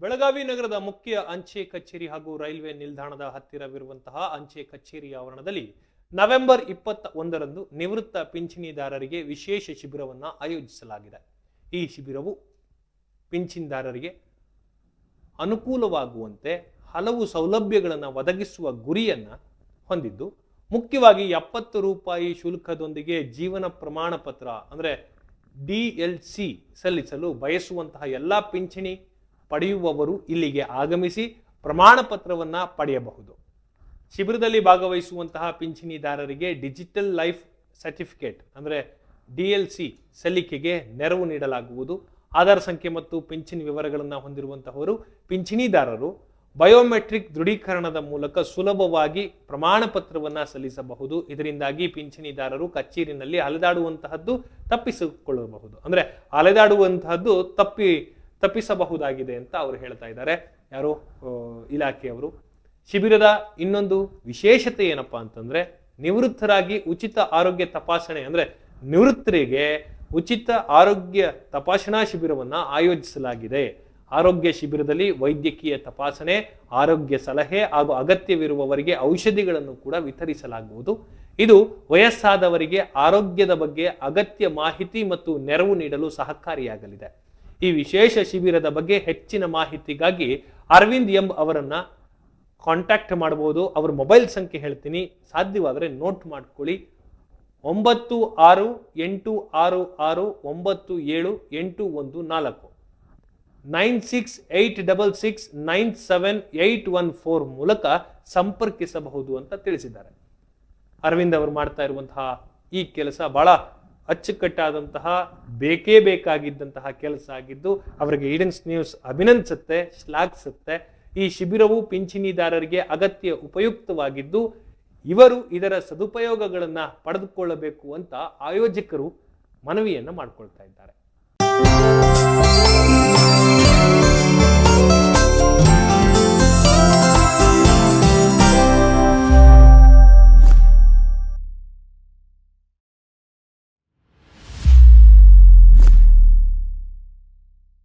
ಬೆಳಗಾವಿ ನಗರದ ಮುಖ್ಯ ಅಂಚೆ ಕಚೇರಿ ಹಾಗೂ ರೈಲ್ವೆ ನಿಲ್ದಾಣದ ಹತ್ತಿರವಿರುವಂತಹ ಅಂಚೆ ಕಚೇರಿ ಆವರಣದಲ್ಲಿ ನವೆಂಬರ್ ಇಪ್ಪತ್ತ ಒಂದರಂದು ನಿವೃತ್ತ ಪಿಂಚಣಿದಾರರಿಗೆ ವಿಶೇಷ ಶಿಬಿರವನ್ನು ಆಯೋಜಿಸಲಾಗಿದೆ. ಈ ಶಿಬಿರವು ಪಿಂಚಣಿದಾರರಿಗೆ ಅನುಕೂಲವಾಗುವಂತೆ ಹಲವು ಸೌಲಭ್ಯಗಳನ್ನು ಒದಗಿಸುವ ಗುರಿಯನ್ನು ಹೊಂದಿದ್ದು, ಮುಖ್ಯವಾಗಿ ಎಪ್ಪತ್ತು ರೂಪಾಯಿ ಶುಲ್ಕದೊಂದಿಗೆ ಜೀವನ ಪ್ರಮಾಣ ಪತ್ರ ಅಂದರೆ ಡಿ ಎಲ್ ಸಿ ಸಲ್ಲಿಸಲು ಬಯಸುವಂತಹ ಎಲ್ಲ ಪಿಂಚಣಿ ಪಡೆಯುವವರು ಇಲ್ಲಿಗೆ ಆಗಮಿಸಿ ಪ್ರಮಾಣ ಪತ್ರವನ್ನು ಪಡೆಯಬಹುದು. ಶಿಬಿರದಲ್ಲಿ ಭಾಗವಹಿಸುವಂತಹ ಪಿಂಚಣಿದಾರರಿಗೆ ಡಿಜಿಟಲ್ ಲೈಫ್ ಸರ್ಟಿಫಿಕೇಟ್ ಅಂದರೆ ಡಿ ಎಲ್ ಸಿ ಸಲ್ಲಿಕೆಗೆ ನೆರವು ನೀಡಲಾಗುವುದು. ಆಧಾರ್ ಸಂಖ್ಯೆ ಮತ್ತು ಪಿಂಚಣಿ ವಿವರಗಳನ್ನು ಹೊಂದಿರುವಂತಹವರು ಪಿಂಚಣಿದಾರರು ಬಯೋಮೆಟ್ರಿಕ್ ದೃಢೀಕರಣದ ಮೂಲಕ ಸುಲಭವಾಗಿ ಪ್ರಮಾಣ ಪತ್ರವನ್ನು ಸಲ್ಲಿಸಬಹುದು. ಇದರಿಂದಾಗಿ ಪಿಂಚಣಿದಾರರು ಕಚೇರಿನಲ್ಲಿ ಅಲೆದಾಡುವಂತಹದ್ದು ತಪ್ಪಿಸಿಕೊಳ್ಳಬಹುದು. ಅಂದರೆ ಅಲೆದಾಡುವಂತಹದ್ದು ತಪ್ಪಿ ತಪ್ಪಿಸಬಹುದಾಗಿದೆ ಅಂತ ಅವರು ಹೇಳ್ತಾ ಇದ್ದಾರೆ. ಯಾರು ಇಲಾಖೆಯವರು. ಶಿಬಿರದ ಇನ್ನೊಂದು ವಿಶೇಷತೆ ಏನಪ್ಪಾ ಅಂತಂದ್ರೆ, ನಿವೃತ್ತರಾಗಿ ಉಚಿತ ಆರೋಗ್ಯ ತಪಾಸಣೆ ಅಂದ್ರೆ ನಿವೃತ್ತರಿಗೆ ಉಚಿತ ಆರೋಗ್ಯ ತಪಾಸಣಾ ಶಿಬಿರವನ್ನ ಆಯೋಜಿಸಲಾಗಿದೆ. ಆರೋಗ್ಯ ಶಿಬಿರದಲ್ಲಿ ವೈದ್ಯಕೀಯ ತಪಾಸಣೆ, ಆರೋಗ್ಯ ಸಲಹೆ ಹಾಗೂ ಅಗತ್ಯವಿರುವವರಿಗೆ ಔಷಧಿಗಳನ್ನು ಕೂಡ ವಿತರಿಸಲಾಗುವುದು. ಇದು ವಯಸ್ಸಾದವರಿಗೆ ಆರೋಗ್ಯದ ಬಗ್ಗೆ ಅಗತ್ಯ ಮಾಹಿತಿ ಮತ್ತು ನೆರವು ನೀಡಲು ಸಹಕಾರಿಯಾಗಲಿದೆ. ಈ ವಿಶೇಷ ಶಿಬಿರದ ಬಗ್ಗೆ ಹೆಚ್ಚಿನ ಮಾಹಿತಿಗಾಗಿ ಅರವಿಂದ್ ಎಂ ಅವರನ್ನ ಕಾಂಟ್ಯಾಕ್ಟ್ ಮಾಡಬಹುದು ಅವ್ರ ಮೊಬೈಲ್ ಸಂಖ್ಯೆ ಹೇಳ್ತೀನಿ. ಸಾಧ್ಯವಾದರೆ ನೋಟ್ ಮಾಡ್ಕೊಳ್ಳಿ. ಒಂಬತ್ತು ಆರು ಎಂಟು ಆರು ಆರು ಒಂಬತ್ತು ಏಳು ಎಂಟು ಒಂದು ನಾಲ್ಕು. Nine six eight double six nine seven eight one four ಮೂಲಕ ಸಂಪರ್ಕಿಸಬಹುದು ಅಂತ ತಿಳಿಸಿದ್ದಾರೆ. ಅರವಿಂದ್ ಅವರು ಮಾಡ್ತಾ ಇರುವಂತಹ ಈ ಕೆಲಸ ಬಹಳ ಅಚ್ಚುಕಟ್ಟಾದಂತಹ ಬೇಕೇ ಬೇಕಾಗಿದ್ದಂತಹ ಕೆಲಸ ಆಗಿದ್ದು ಅವರಿಗೆ ಈಡನ್ಸ್ ನ್ಯೂಸ್ ಅಭಿನಂದಿಸುತ್ತೆ, ಶ್ಲಾಘಿಸುತ್ತೆ. ಈ ಶಿಬಿರವು ಪಿಂಚಣಿದಾರರಿಗೆ ಅಗತ್ಯ ಉಪಯುಕ್ತವಾಗಿದ್ದು ಇವರು ಇದರ ಸದುಪಯೋಗಗಳನ್ನು ಪಡೆದುಕೊಳ್ಳಬೇಕು ಅಂತ ಆಯೋಜಕರು ಮನವಿಯನ್ನು ಮಾಡಿಕೊಳ್ತಾ ಇದ್ದಾರೆ.